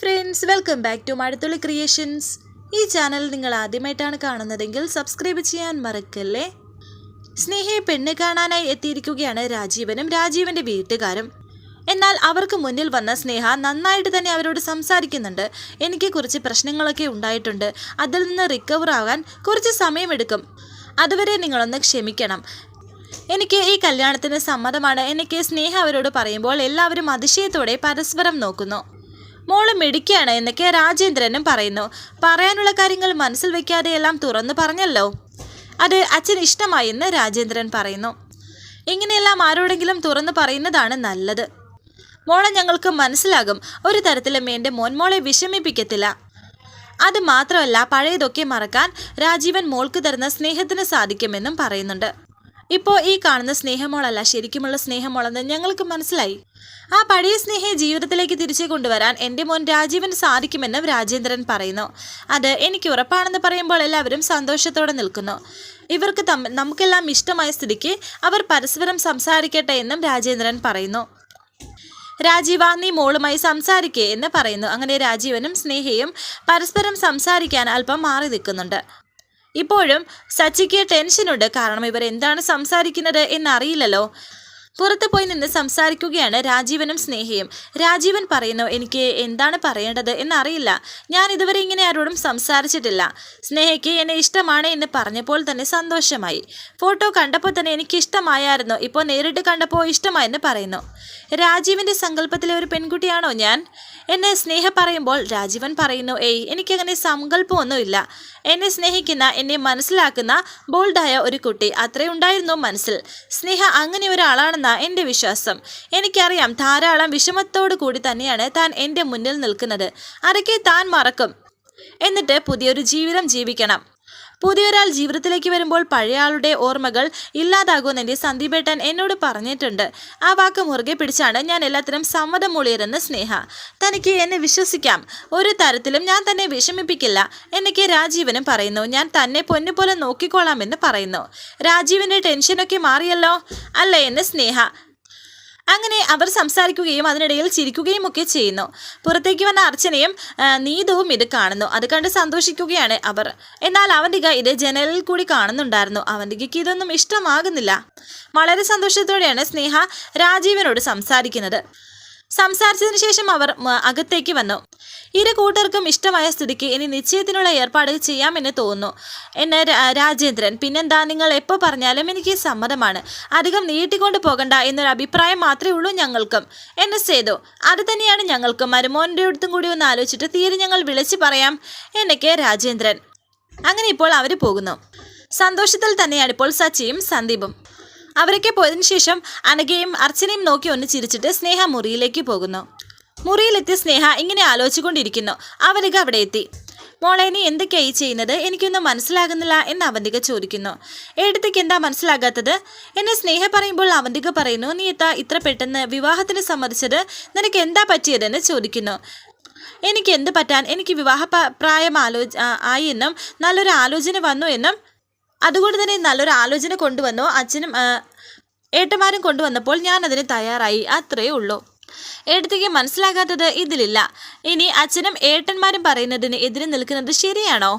Friends welcome back to Mazhathulli creations ഈ channel നിങ്ങൾ ആദ്യമായിട്ടാണ് കാണുന്നതെങ്കിൽ സബ്സ്ക്രൈബ് ചെയ്യാൻ മറക്കല്ലേ? സ്നേഹയെ പെണ്ണ് കാണാനായി എത്തിയിരിക്കുകയാണ് രാജീവനും രാജീവന്റെ വീട്ടുകാരും. എന്നാൽ അവർക്ക് മുന്നിൽ വന്ന സ്നേഹ നന്നായിട്ട് തന്നെ അവരോട് സംസാരിക്കുന്നുണ്ട്. എനിക്ക് കുറച്ച് പ്രശ്നങ്ങളൊക്കെ ഉണ്ടായിട്ടുണ്ട്. അതിൽ നിന്ന് റിക്കവർ ആകാൻ കുറച്ച് സമയമെടുക്കും. അതുവരെ നിങ്ങളൊന്ന് ക്ഷമിക്കണം. എനിക്ക് ഈ കല്യാണത്തിന് സമ്മതമാണ്. എനിക്ക് സ്നേഹ അവരോട് പറയുമ്പോൾ എല്ലാവരും അതിശയത്തോടെ പരസ്പരം നോക്കുന്നു. മോൾ മിടിക്കുകയാണ് എന്നൊക്കെ രാജേന്ദ്രനും പറയുന്നു. പറയാനുള്ള കാര്യങ്ങൾ മനസ്സിൽ വെക്കാതെ എല്ലാം തുറന്നു പറഞ്ഞല്ലോ. അത് അച്ഛൻ ഇഷ്ടമായി എന്ന് രാജേന്ദ്രൻ പറയുന്നു. ഇങ്ങനെയെല്ലാം ആരോടെങ്കിലും തുറന്നു പറയുന്നതാണ് നല്ലത്. മോളെ ഞങ്ങൾക്ക് മനസ്സിലാകും. ഒരു തരത്തിലും എന്റെ മോൻമോളെ വിഷമിപ്പിക്കത്തില്ല. അത് മാത്രമല്ല പഴയതൊക്കെ മറക്കാൻ രാജീവൻ മോൾക്ക് തരുന്ന സ്നേഹത്തിന് സാധിക്കുമെന്നും പറയുന്നുണ്ട്. ഇപ്പോൾ ഈ കാണുന്ന സ്നേഹമോളല്ല ശരിക്കുമുള്ള സ്നേഹമോളെന്ന് ഞങ്ങൾക്ക് മനസ്സിലായി. ആ പഴയ സ്നേഹയെ ജീവിതത്തിലേക്ക് തിരിച്ചു കൊണ്ടുവരാൻ എന്റെ മോൻ രാജീവന് സാധിക്കുമെന്നും രാജേന്ദ്രൻ പറയുന്നു. അത് എനിക്ക് ഉറപ്പാണെന്ന് പറയുമ്പോൾ എല്ലാവരും സന്തോഷത്തോടെ നിൽക്കുന്നു. ഇവർക്ക് തമ്മിൽ നമുക്കെല്ലാം ഇഷ്ടമായ സ്ഥിതിക്ക് അവർ പരസ്പരം സംസാരിക്കട്ടെ എന്നും രാജേന്ദ്രൻ പറയുന്നു. രാജീവ നീ മോളുമായി സംസാരിക്കേ എന്ന് പറയുന്നു. അങ്ങനെ രാജീവനും സ്നേഹയും പരസ്പരം സംസാരിക്കാൻ അല്പം മാറി നിൽക്കുന്നുണ്ട്. ഇപ്പോഴും സച്ചിക്ക് ടെൻഷനുണ്ട്. കാരണം ഇവർ എന്താണ് സംസാരിക്കുന്നത് എന്നറിയില്ലല്ലോ. പുറത്ത് പോയി നിന്ന് സംസാരിക്കുകയാണ് രാജീവനും സ്നേഹയും. രാജീവൻ പറയുന്നു എനിക്ക് എന്താണ് പറയേണ്ടത് എന്നറിയില്ല. ഞാൻ ഇതുവരെ ഇങ്ങനെ ആരോടും സംസാരിച്ചിട്ടില്ല. സ്നേഹയ്ക്ക് എന്നെ ഇഷ്ടമാണ് എന്ന് പറഞ്ഞപ്പോൾ തന്നെ സന്തോഷമായി. ഫോട്ടോ കണ്ടപ്പോൾ തന്നെ എനിക്ക് ഇഷ്ടമായായിരുന്നു. ഇപ്പോൾ നേരിട്ട് കണ്ടപ്പോൾ ഇഷ്ടമായെന്ന് പറയുന്നു. രാജീവിന്റെ സങ്കല്പത്തിലെ ഒരു പെൺകുട്ടിയാണോ ഞാൻ? എന്നെ സ്നേഹ പറയുമ്പോൾ രാജീവൻ പറയുന്നു ഏയ് എനിക്കങ്ങനെ സങ്കല്പമൊന്നുമില്ല. എന്നെ സ്നേഹിക്കുന്ന എന്നെ മനസ്സിലാക്കുന്ന ബോൾഡായ ഒരു കുട്ടി. അത്രയുണ്ടായിരുന്നു മനസ്സിൽ. സ്നേഹ അങ്ങനെ ഒരാളാണെന്ന എന്റെ വിശ്വാസം. എനിക്കറിയാം ധാരാളം വിഷമത്തോടു കൂടി തന്നെയാണ് താൻ എന്റെ മുന്നിൽ നിൽക്കുന്നത്. അതൊക്കെ താൻ മറക്കും. എന്നിട്ട് പുതിയൊരു ജീവിതം ജീവിക്കണം. പുതിയൊരാൾ ജീവിതത്തിലേക്ക് വരുമ്പോൾ പഴയ ആളുടെ ഓർമ്മകൾ ഇല്ലാതാകുമെന്ന് എന്റെ സന്ദീപേട്ടൻ എന്നോട് പറഞ്ഞിട്ടുണ്ട്. ആ വാക്ക് മുറുകെ പിടിച്ചാണ് ഞാൻ എല്ലാത്തിനും സമ്മതം മൂളിയതെന്ന് സ്നേഹ. തനിക്ക് എന്നെ വിശ്വസിക്കാം. ഒരു തരത്തിലും ഞാൻ തന്നെ വിഷമിപ്പിക്കില്ല എനിക്ക് രാജീവനും പറയുന്നു. ഞാൻ തന്നെ പൊന്നുപോലെ നോക്കിക്കൊള്ളാമെന്ന് പറയുന്നു. രാജീവിന്റെ ടെൻഷനൊക്കെ മാറിയല്ലോ? അല്ലേ എന്ന് സ്നേഹ. അങ്ങനെ അവർ സംസാരിക്കുകയും അതിനിടയിൽ ചിരിക്കുകയും ഒക്കെ ചെയ്യുന്നു. പുറത്തേക്ക് വന്ന അർച്ചനയും നീതവും ഇത് കാണുന്നു. അത് കണ്ട് സന്തോഷിക്കുകയാണ് അവർ. എന്നാൽ അവന്തിക ഇത് ജനലിൽ കൂടി കാണുന്നുണ്ടായിരുന്നു. അവന്തികയ്ക്ക് ഇതൊന്നും ഇഷ്ടമാകുന്നില്ല. വളരെ സന്തോഷത്തോടെയാണ് സ്നേഹ രാജീവനോട് സംസാരിക്കുന്നത്. സംസാരിച്ചതിന് ശേഷം അവർ അകത്തേക്ക് വന്നു. ഇരു കൂട്ടർക്കും ഇഷ്ടമായ സ്ഥിതിക്ക് ഇനി നിശ്ചയത്തിനുള്ള ഏർപ്പാട് ചെയ്യാമെന്ന് തോന്നുന്നു. എന്നെ രാജേന്ദ്രൻ പിന്നെന്താ നിങ്ങൾ എപ്പോൾ പറഞ്ഞാലും എനിക്ക് സമ്മതമാണ്. അധികം നീട്ടിക്കൊണ്ട് പോകണ്ട എന്നൊരു അഭിപ്രായം മാത്രമേ ഉള്ളൂ ഞങ്ങൾക്കും. എന്നെ സേതു അത് തന്നെയാണ് ഞങ്ങൾക്കും. മരുമോന്റെ അടുത്തും കൂടി ഒന്ന് ആലോചിച്ചിട്ട് തീരെ ഞങ്ങൾ വിളിച്ചു പറയാം. എന്നൊക്കെ രാജേന്ദ്രൻ. അങ്ങനെ ഇപ്പോൾ അവർ പോകുന്നു. സന്തോഷത്തിൽ തന്നെയാണ് ഇപ്പോൾ സച്ചിയും സന്ദീപും. അവരൊക്കെ പോയതിനു ശേഷം അനഘയും അർച്ചനയും നോക്കി ഒന്ന് ചിരിച്ചിട്ട് സ്നേഹ മുറിയിലേക്ക് പോകുന്നു. മുറിയിലെത്തിയ സ്നേഹ ഇങ്ങനെ ആലോചിച്ചുകൊണ്ടിരിക്കുന്നു. അവനിക അവിടെ എത്തി. മോളെ നീ എന്തൊക്കെയായി ചെയ്യുന്നത്? എനിക്കൊന്നും മനസ്സിലാകുന്നില്ല എന്ന് അവന്തിക ചോദിക്കുന്നു. എടുത്തേക്ക് എന്താ മനസ്സിലാകാത്തത്? എന്നെ സ്നേഹ പറയുമ്പോൾ അവന്തിക പറയുന്നു നീ എത്താ ഇത്ര പെട്ടെന്ന് വിവാഹത്തിന് സമ്മതിച്ചത്? നിനക്ക് എന്താ പറ്റിയതെന്ന് ചോദിക്കുന്നു. എനിക്ക് എന്ത് പറ്റാൻ? എനിക്ക് വിവാഹ പ്രായം ആലോ ആയി എന്നും നല്ലൊരു ആലോചന വന്നു എന്നും അതുകൊണ്ട് തന്നെ നല്ലൊരു ആലോചന കൊണ്ടുവന്നു. അച്ഛനും ഏട്ടന്മാരും കൊണ്ടുവന്നപ്പോൾ ഞാൻ അതിന് തയ്യാറായി. അത്രയേ ഉള്ളൂ. ഏട്ടത്തേക്ക് മനസ്സിലാകാത്തത് ഇതിലില്ല. ഇനി അച്ഛനും ഏട്ടന്മാരും പറയുന്നതിന് എതിരെ നിൽക്കുന്നത് ശരിയാണോ?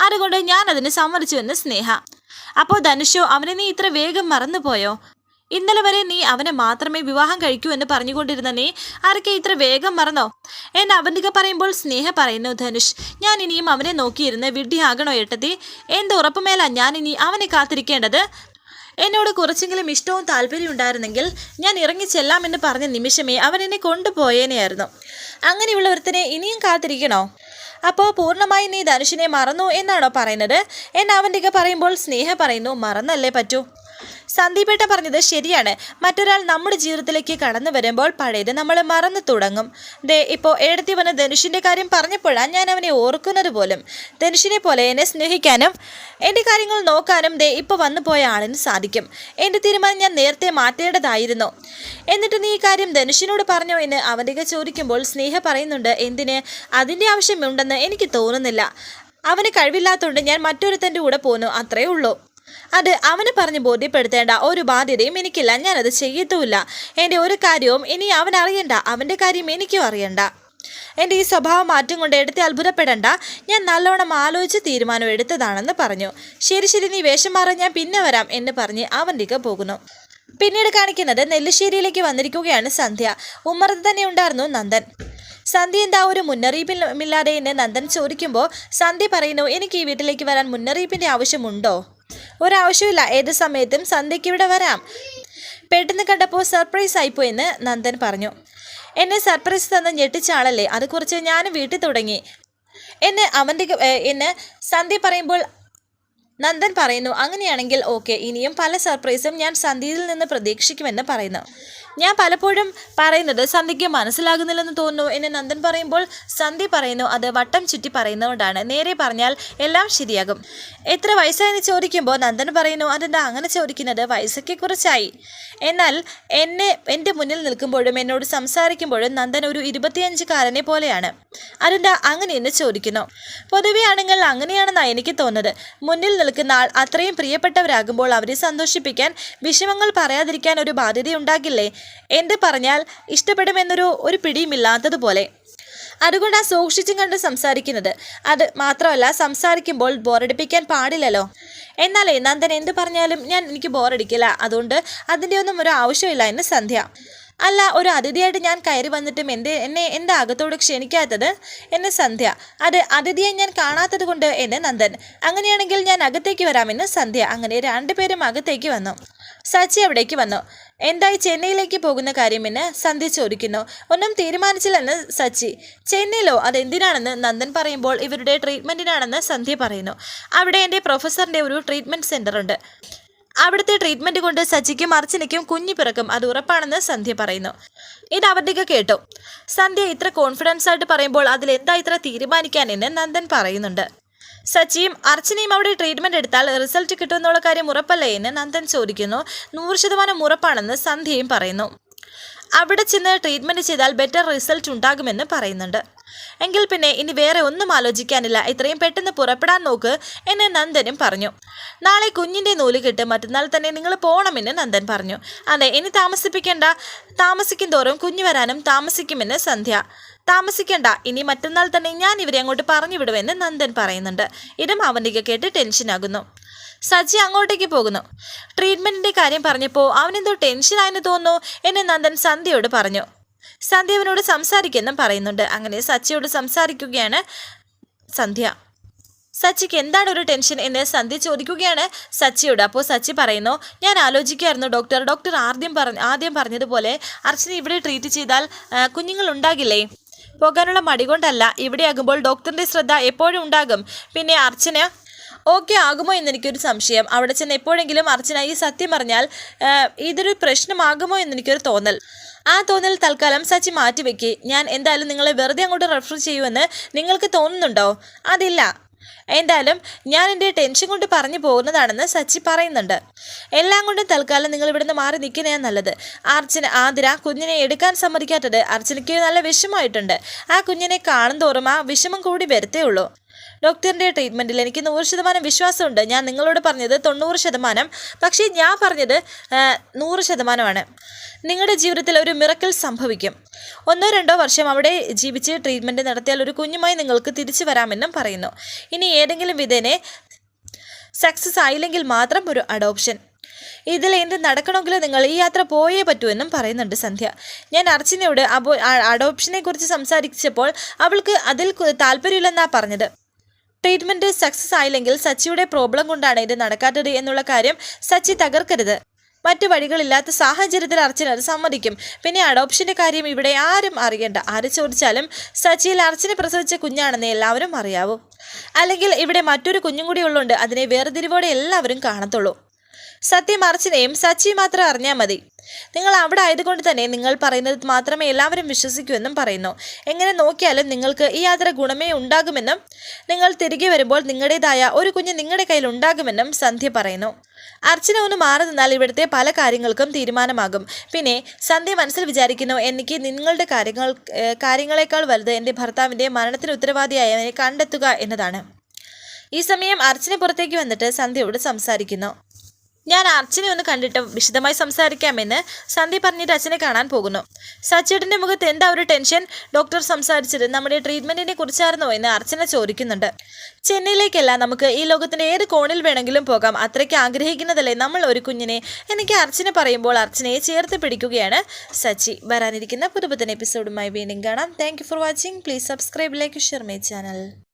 അതുകൊണ്ട് ഞാൻ അതിന് സമ്മതിച്ചു എന്ന് സ്നേഹ. അപ്പോൾ ധനുഷോ അവനെ നീ ഇത്ര വേഗം മറന്നുപോയോ? ഇന്നലെ വരെ നീ അവനെ മാത്രമേ വിവാഹം കഴിക്കൂ എന്ന് പറഞ്ഞുകൊണ്ടിരുന്ന നീ ആരൊക്കെ ഇത്ര വേഗം മറന്നോ? എന്ന് അവന്തിക പറയുമ്പോൾ സ്നേഹ പറയുന്നു ധനുഷ് ഞാൻ ഇനിയും അവനെ നോക്കിയിരുന്ന് വിഡ്ഢിയാകണോ ഏട്ടത്തി? എന്ത് ഉറപ്പുമേല ഞാൻ ഇനി അവനെ കാത്തിരിക്കേണ്ടത്? എന്നോട് കുറച്ചെങ്കിലും ഇഷ്ടവും താല്പര്യം ഉണ്ടായിരുന്നെങ്കിൽ ഞാൻ ഇറങ്ങി ചെല്ലാമെന്ന് പറഞ്ഞ നിമിഷമേ അവൻ എന്നെ കൊണ്ടുപോയേനെയായിരുന്നു അങ്ങനെയുള്ള ഒരുത്തനെ ഇനിയും കാത്തിരിക്കണോ? അപ്പോൾ പൂർണമായി നീ ധനുഷിനെ മറന്നു എന്നാണോ പറയുന്നത്? എന്ന് അവന്റെ പറയുമ്പോൾ സ്നേഹ പറയുന്നു മറന്നല്ലേ പറ്റൂ? സന്ദീപേട്ട പറഞ്ഞത് ശരിയാണ്. മറ്റൊരാൾ നമ്മുടെ ജീവിതത്തിലേക്ക് കടന്നു വരുമ്പോൾ പഴയത് നമ്മൾ മറന്നു തുടങ്ങും. ദേ ഇപ്പോൾ ഏടത്തി വന്ന ധനുഷിന്റെ കാര്യം പറഞ്ഞപ്പോഴാണ് ഞാൻ അവനെ ഓർക്കുന്നത് പോലും. ധനുഷിനെ പോലെ എന്നെ സ്നേഹിക്കാനും എന്റെ കാര്യങ്ങൾ നോക്കാനും ദേ ഇപ്പോൾ വന്നു പോയ ആളിന് സാധിക്കും. എന്റെ തീരുമാനം ഞാൻ നേരത്തെ മാറ്റേണ്ടതായിരുന്നു. എന്നിട്ട് നീ ഈ കാര്യം ധനുഷിനോട് പറഞ്ഞോ എന്ന് അവന്റെ ചോദിക്കുമ്പോൾ സ്നേഹ പറയുന്നുണ്ട് എന്തിന്? അതിന്റെ ആവശ്യമുണ്ടെന്ന് എനിക്ക് തോന്നുന്നില്ല. അവന് കഴിവില്ലാത്തതുകൊണ്ട് ഞാൻ മറ്റൊരുത്തന്റെ കൂടെ പോന്നു അത്രേ ഉള്ളൂ. അത് അവന് പറഞ്ഞ് ബോധ്യപ്പെടുത്തേണ്ട ഒരു ബാധ്യതയും എനിക്കില്ല. ഞാനത് ചെയ്യത്തുമില്ല. എന്റെ ഒരു കാര്യവും ഇനി അവൻ അറിയണ്ട. അവന്റെ കാര്യം എനിക്കും അറിയണ്ട. എന്റെ ഈ സ്വഭാവ മാറ്റം കൊണ്ട് എടുത്ത് അത്ഭുതപ്പെടണ്ട. ഞാൻ നല്ലോണം ആലോചിച്ച് തീരുമാനം എടുത്തതാണെന്ന് പറഞ്ഞു. ശരി ശരി നീ വേഷം മാറാൻ ഞാൻ പിന്നെ വരാം എന്ന് പറഞ്ഞ് അവന്റെ പോകുന്നു. പിന്നീട് കാണിക്കുന്നത് നെല്ലിശ്ശേരിയിലേക്ക് വന്നിരിക്കുകയാണ് സന്ധ്യ. ഉമ്മറത്ത് തന്നെ ഉണ്ടായിരുന്നു നന്ദൻ. സന്ധ്യ എന്താ ഒരു മുന്നറിയിപ്പില്ലാതെ എന്ന് നന്ദൻ ചോദിക്കുമ്പോൾ സന്ധ്യ പറയുന്നു എനിക്ക് ഈ വീട്ടിലേക്ക് വരാൻ മുന്നറിയിപ്പിന്റെ ആവശ്യമുണ്ടോ? ഒരാവശ്യമില്ല. ഏത് സമയത്തും സന്ധ്യയ്ക്ക് ഇവിടെ വരാം. പെട്ടെന്ന് കണ്ടപ്പോൾ സർപ്രൈസ് ആയിപ്പോയെന്ന് നന്ദൻ പറഞ്ഞു. എന്നെ സർപ്രൈസ് തന്ന ഞെട്ടിച്ച ആളല്ലേ? അത് ഞാനും വീട്ടിൽ തുടങ്ങി. എന്നെ അവന്റെ എന്ന് സന്ധ്യ പറയുമ്പോൾ നന്ദൻ പറയുന്നു അങ്ങനെയാണെങ്കിൽ ഓക്കെ ഇനിയും പല സർപ്രൈസും ഞാൻ സന്ധ്യയിൽ നിന്ന് പ്രതീക്ഷിക്കുമെന്ന് പറയുന്നു. ഞാൻ പലപ്പോഴും പറയുന്നത് സന്ധ്യയ്ക്ക് മനസ്സിലാകുന്നില്ലെന്ന് തോന്നുന്നു എന്ന് നന്ദൻ പറയുമ്പോൾ സന്ധ്യ പറയുന്നു അത് വട്ടം ചുറ്റി പറയുന്നതുകൊണ്ടാണ്. നേരെ പറഞ്ഞാൽ എല്ലാം ശരിയാകും. എത്ര വയസ്സായെന്ന് ചോദിക്കുമ്പോൾ നന്ദൻ പറയുന്നു അതെന്താ അങ്ങനെ ചോദിക്കുന്നത്? വയസ്സൊക്കെ കുറച്ചായി. എന്നാൽ എന്നെ എന്റെ മുന്നിൽ നിൽക്കുമ്പോഴും എന്നോട് സംസാരിക്കുമ്പോഴും നന്ദൻ ഒരു ഇരുപത്തിയഞ്ചുകാരനെ പോലെയാണ്. അതെന്താ അങ്ങനെയെന്ന് ചോദിക്കുന്നു. പൊതുവെ ആണുങ്ങൾ അങ്ങനെയാണെന്നാണ് എനിക്ക് തോന്നുന്നത്. മുന്നിൽ നിൽക്കുന്ന ആൾ അത്രയും പ്രിയപ്പെട്ടവരാകുമ്പോൾ അവരെ സന്തോഷിപ്പിക്കാൻ വിഷമങ്ങൾ പറയാതിരിക്കാൻ ഒരു ബാധ്യതയുണ്ടാകില്ലേ? എന്ത് പറഞ്ഞാൽ ഇഷ്ടപ്പെടുമെന്നൊരു ഒരു പിടിയുമില്ലാത്തതുപോലെ. അതുകൊണ്ടാ സൂക്ഷിച്ചും കണ്ട് സംസാരിക്കുന്നത്. അത് മാത്രമല്ല സംസാരിക്കുമ്പോൾ ബോറടിപ്പിക്കാൻ പാടില്ലല്ലോ. എന്നാലേ നന്ദൻ എന്ത് പറഞ്ഞാലും ഞാൻ എനിക്ക് ബോറടിക്കില്ല. അതുകൊണ്ട് അതിന്റെ ഒന്നും ഒരു ആവശ്യമില്ല എന്ന് സന്ധ്യ. അല്ല ഒരു അതിഥിയായിട്ട് ഞാൻ കയറി വന്നിട്ടും എന്ത് എന്നെ എന്റെ അകത്തോട് ക്ഷണിക്കാത്തത്? എന്നെ സന്ധ്യ. അത് അതിഥിയെ ഞാൻ കാണാത്തത് കൊണ്ട് എന്നെ നന്ദൻ. അങ്ങനെയാണെങ്കിൽ ഞാൻ അകത്തേക്ക് വരാമെന്ന് സന്ധ്യ. അങ്ങനെ രണ്ടുപേരും അകത്തേക്ക് വന്നു. സച്ചി അവിടേക്ക് വന്നു. എന്തായി ചെന്നൈയിലേക്ക് പോകുന്ന കാര്യമെന്ന് സന്ധ്യ ചോദിക്കുന്നു. ഒന്നും തീരുമാനിച്ചില്ലെന്ന് സച്ചി. ചെന്നൈയിലോ? അതെന്തിനാണെന്ന് നന്ദൻ പറയുമ്പോൾ ഇവരുടെ ട്രീറ്റ്മെന്റിനാണെന്ന് സന്ധ്യ പറയുന്നു. അവിടെ എന്റെ പ്രൊഫസറിന്റെ ഒരു ട്രീറ്റ്മെന്റ് സെന്റർ ഉണ്ട്. അവിടുത്തെ ട്രീറ്റ്മെന്റ് കൊണ്ട് സച്ചിക്കും അർച്ചനയ്ക്കും കുഞ്ഞു പിറക്കും. അത് ഉറപ്പാണെന്ന് സന്ധ്യ പറയുന്നു. ഇത് അവരുടെയൊക്കെ കേട്ടു. സന്ധ്യ ഇത്ര കോൺഫിഡൻസ് ആയിട്ട് പറയുമ്പോൾ അതിൽ എന്താ ഇത്ര തീരുമാനിക്കാനെന്ന് നന്ദൻ പറയുന്നുണ്ട്. സച്ചിയും അർച്ചനയും അവിടെ ട്രീറ്റ്മെന്റ് എടുത്താൽ റിസൾട്ട് കിട്ടുമെന്നുള്ള കാര്യം ഉറപ്പല്ലേ എന്ന് നന്ദൻ ചോദിക്കുന്നു. നൂറ് ശതമാനം ഉറപ്പാണെന്ന് സന്ധ്യയും പറയുന്നു. അവിടെ ചെന്ന് ട്രീറ്റ്മെന്റ് ചെയ്താൽ ബെറ്റർ റിസൾട്ട് ഉണ്ടാകുമെന്ന് പറയുന്നുണ്ട്. എങ്കിൽ പിന്നെ ഇനി വേറെ ഒന്നും ആലോചിക്കാനില്ല. ഇത്രയും പെട്ടെന്ന് പുറപ്പെടാൻ നോക്ക് എന്ന് നന്ദനും പറഞ്ഞു. നാളെ കുഞ്ഞിന്റെ നൂൽ കിട്ട്. മറ്റന്നാൾ തന്നെ നിങ്ങൾ പോകണമെന്ന് നന്ദൻ പറഞ്ഞു. അതെ ഇനി താമസിപ്പിക്കേണ്ട. താമസിക്കും തോറും കുഞ്ഞു വരാനും താമസിക്കുമെന്ന് സന്ധ്യ. താമസിക്കേണ്ട. ഇനി മറ്റന്നാൾ തന്നെ ഞാൻ ഇവരെ അങ്ങോട്ട് പറഞ്ഞു വിടുമെന്ന് നന്ദൻ പറയുന്നുണ്ട്. ഇതും അവന്റെ കേട്ട് ടെൻഷനാകുന്നു സജി അങ്ങോട്ടേക്ക് പോകുന്നു. ട്രീറ്റ്മെന്റിന്റെ കാര്യം പറഞ്ഞപ്പോൾ അവനെന്തോ ടെൻഷനായെന്ന് തോന്നുന്നു എന്ന് നന്ദൻ സന്ധ്യയോട് പറഞ്ഞു. സന്ധ്യ അവനോട് സംസാരിക്കുമെന്നും പറയുന്നുണ്ട്. അങ്ങനെ സച്ചിയോട് സംസാരിക്കുകയാണ് സന്ധ്യ. സച്ചിക്ക് എന്താണ് ഒരു ടെൻഷൻ എന്ന് സന്ധ്യ ചോദിക്കുകയാണ് സച്ചിയോട്. അപ്പോൾ സച്ചി പറയുന്നു ഞാൻ ആലോചിക്കുകയായിരുന്നു ഡോക്ടർ ഡോക്ടർ ആദ്യം പറഞ്ഞ ആദ്യം പറഞ്ഞതുപോലെ അർച്ചന ഇവിടെ ട്രീറ്റ് ചെയ്താൽ കുഞ്ഞുങ്ങൾ ഉണ്ടാകില്ലേ? പോകാനുള്ള കൊണ്ടല്ല. ഇവിടെയാകുമ്പോൾ ഡോക്ടറിന്റെ ശ്രദ്ധ എപ്പോഴും ഉണ്ടാകും. പിന്നെ അർച്ചന ഓക്കെ ആകുമോ എന്നെനിക്കൊരു സംശയം. അവിടെ ചെന്ന് എപ്പോഴെങ്കിലും അർച്ചന ഈ സത്യം പറഞ്ഞാൽ ഇതൊരു പ്രശ്നമാകുമോ എന്നെനിക്കൊരു തോന്നൽ. ആ തോന്നൽ തൽക്കാലം സച്ചി മാറ്റിവെക്കി. ഞാൻ എന്തായാലും നിങ്ങളെ വെറുതെ അങ്ങോട്ട് റെഫർ ചെയ്യുമെന്ന് നിങ്ങൾക്ക് തോന്നുന്നുണ്ടോ? അതില്ല. എന്തായാലും ഞാൻ എന്റെ ടെൻഷൻ കൊണ്ട് പറഞ്ഞു പോകുന്നതാണെന്ന് സച്ചി പറയുന്നുണ്ട്. എല്ലാം കൊണ്ടും തൽക്കാലം നിങ്ങൾ ഇവിടുന്ന് മാറി നിൽക്കുന്നതാണ് നല്ലത്. അർച്ചന ആതിര കുഞ്ഞിനെ എടുക്കാൻ സമ്മതിക്കാത്തത് അർച്ചനയ്ക്ക് നല്ല വിഷമമായിട്ടുണ്ട്. ആ കുഞ്ഞിനെ കാണുന്തോറും ആ വിഷമം കൂടി വരത്തേ ഉള്ളൂ. ഡോക്ടറിന്റെ ട്രീറ്റ്മെന്റിൽ എനിക്ക് നൂറ് ശതമാനം വിശ്വാസമുണ്ട്. ഞാൻ നിങ്ങളോട് പറഞ്ഞത് തൊണ്ണൂറ് ശതമാനം. പക്ഷേ ഞാൻ പറഞ്ഞത് നൂറ് ശതമാനമാണ്. നിങ്ങളുടെ ജീവിതത്തിൽ ഒരു മിറക്കൽ സംഭവിക്കും. ഒന്നോ രണ്ടോ വർഷം അവിടെ ജീവിച്ച് ട്രീറ്റ്മെന്റ് നടത്തിയാൽ ഒരു കുഞ്ഞുമായി നിങ്ങൾക്ക് തിരിച്ചു വരാമെന്നും പറയുന്നു. ഇനി ഏതെങ്കിലും വിധേനെ സക്സസ് ആയില്ലെങ്കിൽ മാത്രം ഒരു അഡോപ്ഷൻ ഇതിൽ എന്ത് നടക്കണമെങ്കിൽ നിങ്ങൾ ഈ യാത്ര പോയേ പറ്റൂ എന്നും പറയുന്നുണ്ട് സന്ധ്യ. ഞാൻ അർച്ചനയോട് അബോ അഡോപ്ഷനെ കുറിച്ച് സംസാരിച്ചപ്പോൾ അവൾക്ക് അതിൽ താല്പര്യമില്ലെന്നാണ് പറഞ്ഞത്. ട്രീറ്റ്മെന്റ് സക്സസ് ആയില്ലെങ്കിൽ സച്ചിയുടെ പ്രോബ്ലം കൊണ്ടാണ് ഇത് നടക്കാത്തത് എന്നുള്ള കാര്യം സച്ചി തകർക്കരുത്. മറ്റു വഴികളില്ലാത്ത സാഹചര്യത്തിൽ അർച്ചന അത് സമ്മതിക്കും. പിന്നെ അഡോപ്ഷന്റെ കാര്യം ഇവിടെ ആരും അറിയണ്ട. ആര് ചോദിച്ചാലും സച്ചിയിൽ അർച്ചന പ്രസവിച്ച കുഞ്ഞാണെന്ന് എല്ലാവരും അറിയാവൂ. അല്ലെങ്കിൽ ഇവിടെ മറ്റൊരു കുഞ്ഞും കൂടി ഉള്ളുണ്ട് അതിനെ വേർതിരിവോടെ എല്ലാവരും കാണത്തുള്ളൂ. സത്യം അർച്ചനയും സച്ചി മാത്രം അറിഞ്ഞാൽ മതി. നിങ്ങൾ അവിടെ ആയതുകൊണ്ട് തന്നെ നിങ്ങൾ പറയുന്നത് മാത്രമേ എല്ലാവരും വിശ്വസിക്കൂ എന്നും പറയുന്നു. എങ്ങനെ നോക്കിയാലും നിങ്ങൾക്ക് ഈ യാത്ര ഗുണമേ ഉണ്ടാകുമെന്നും നിങ്ങൾ തിരികെ വരുമ്പോൾ നിങ്ങളുടേതായ ഒരു കുഞ്ഞ് നിങ്ങളുടെ കയ്യിൽ ഉണ്ടാകുമെന്നും സന്ധ്യ പറയുന്നു. അർച്ചന ഒന്ന് മാറി നിന്നാൽ ഇവിടുത്തെ പല കാര്യങ്ങൾക്കും തീരുമാനമാകും. പിന്നെ സന്ധ്യ മനസ്സിൽ വിചാരിക്കുന്നു എനിക്ക് നിങ്ങളുടെ കാര്യങ്ങൾ കാര്യങ്ങളെക്കാൾ വലുത് എന്റെ ഭർത്താവിന്റെ മരണത്തിന് ഉത്തരവാദിയായവനെ കണ്ടെത്തുക എന്നതാണ്. ഈ സമയം അർച്ചന പുറത്തേക്ക് വന്നിട്ട് സന്ധ്യയോട് സംസാരിക്കുന്നു. ഞാൻ അർച്ചനെ ഒന്ന് കണ്ടിട്ട് വിശദമായി സംസാരിക്കാമെന്ന് സന്ധി പറഞ്ഞിട്ട് അച്ഛനെ കാണാൻ പോകുന്നു. സച്ചേട്ടന്റെ മുഖത്ത് എന്താ ഒരു ടെൻഷൻ? ഡോക്ടർ സംസാരിച്ചത് നമ്മുടെ ട്രീറ്റ്മെന്റിനെ കുറിച്ചായിരുന്നോ എന്ന് അർച്ചന ചോദിക്കുന്നുണ്ട്. ചെന്നൈയിലേക്കല്ല നമുക്ക് ഈ ലോകത്തിന്റെ ഏത് കോണിൽ വേണമെങ്കിലും പോകാം. അത്രയ്ക്ക് ആഗ്രഹിക്കുന്നതല്ലേ നമ്മൾ ഒരു കുഞ്ഞിനെ? എനിക്ക് അർച്ചന പറയുമ്പോൾ അർച്ചനയെ ചേർത്ത് പിടിക്കുകയാണ് സച്ചി. വരാനിരിക്കുന്ന പുതുപുത്തൻ എപ്പിസോഡുമായി വീണ്ടും കാണാം. Thank for watching please subscribe like share my channel